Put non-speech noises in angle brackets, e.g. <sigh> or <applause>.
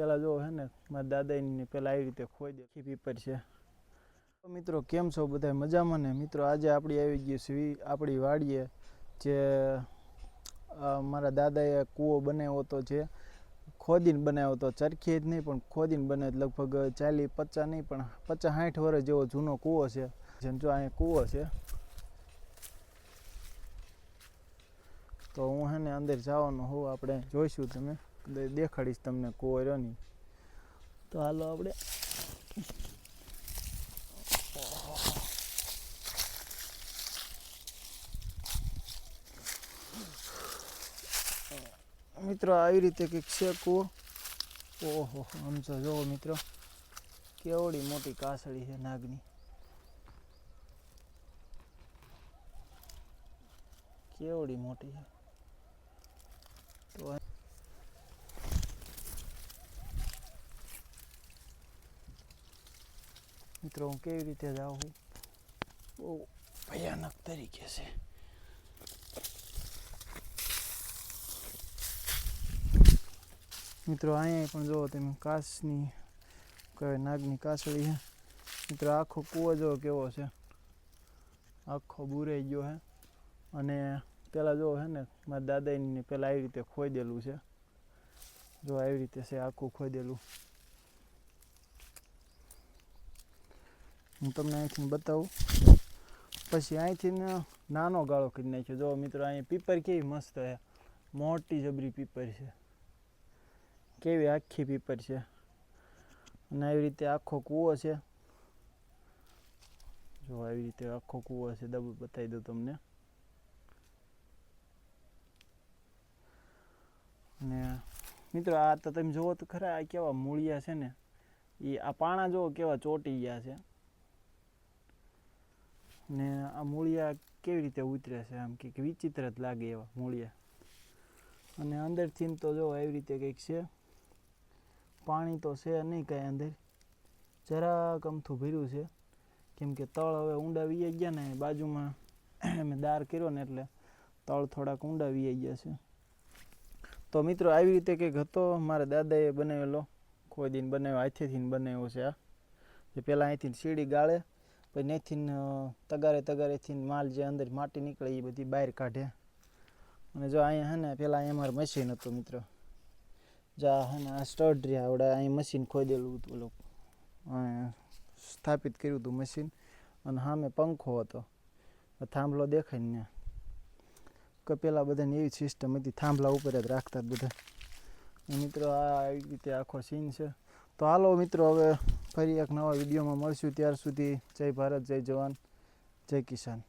પેલા જો હે ને, મારા દાદાની પેલા આવી રીતે ખોઈ દે. આખી પીપર છે. મિત્રો, કેમ છો બધા મજામાં ને? મિત્રો, આજે આપણી આવી ગઈ સ્વી આપણી વાડીએ જે મારા દાદાએ કૂવો બનાવ્યો હતો જે ખોદીને બનાવ્યો હતો. ચરખી જ નહીં, પણ ખોદીને બનાવ્યો લગભગ ચાલી પચાસ નહીં, પણ પચાસ, સાઠ વર્ષ જેવો જૂનો કૂવો છે. જેમ જો અહીંયા કૂવો છે. તો હું હે ને અંદર જવાનું હોઉં, આપણે જોઈશું તમે. દેખાડીશ તમને કોઈ રહ્યો તો હાલો આપણે. મિત્રો, આવી રીતે કંઈક છે કૂવો? ઓહો, આમ તો જોવો મિત્રો, કેવડી મોટી કાસળી છે નાગની. કેવડી મોટી છે તો આ- મિત્રો હું કેવી રીતે જાઉં છું બહુ ભયાનક તરીકે છે મિત્રો અહીંયા પણ જુઓ તમે કાચની કહેવાય નાગની કાસળી છે મિત્રો આખો કૂવો જો કેવો છે આખો બુરાઈ ગયો છે અને પેલા જો છે ને મારા દાદાની પેલા આવી રીતે ખોઈ દેલું છે જો આવી રીતે છે આખું ખોઈ દેલું હું તમને અહીંથી બતાવું. પછી અહીંથી નાનો ગાળો કરી નાખ્યો. જો મિત્રો, અહીંયા પીપર કેવી મસ્ત છે. મોટી જબરી પીપર છે. કેવી આખી પીપર છે. અને આવી રીતે આખો કૂવો છે. જો આવી રીતે આખો કૂવો છે દબ બતાવી દઉં તમને. અને મિત્રો, આ તો તમે જુઓ તો ખરા, આ કેવા મૂળિયા છે ને. એ આ પાણા જુઓ કેવા ચોટી ગયા છે. ને આ મૂળિયા કેવી રીતે ઉતરે છે આમ કે વિચિત્ર જ લાગે એવા મૂળિયા. અને અંદરથી તો જો એવી રીતે કંઈક છે. પાણી તો છે નહીં કાંઈ અંદર. જરાક અમથું ભર્યું છે. કેમ કે તળ હવે ઊંડા વી ગયા ને બાજુમાં <clears throat> મેં દાર કર્યો ને એટલે તળ થોડાક ઊંડા વી ગયા છે. તો મિત્રો આવી રીતે કંઈક હતો. મારા દાદાએ બનાવેલો. કોઈ દિન બનાવ્યો હાથેથી બનાવ્યો છે આ. જે પહેલાં અહીંથી સીડી ગાળે પછી નેથીન તગારે તગારેથી માલ જે અંદર માટી નીકળે એ બધી બહાર કાઢે. અને જો અહીંયા હે ને પહેલાં અહીંયા મારું મશીન હતું મિત્રો. જા હે ને, આ સ્ટડ આવડે અહીં મશીન ખોદેલું હતું ઓલું. સ્થાપિત કર્યું હતું મશીન અને સામે પંખો હતો. થાંભલો દેખાય ને કે પહેલાં બધાની એવી સિસ્ટમ હતી, થાંભલા ઉપર જ રાખતા બધા. મિત્રો, આ આવી રીતે આખો સીન છે. તો હાલો મિત્રો, હવે ફરી એક નવા વિડીયોમાં મળશું. ત્યાર સુધી જય ભારત જય જવાન જય કિસાન.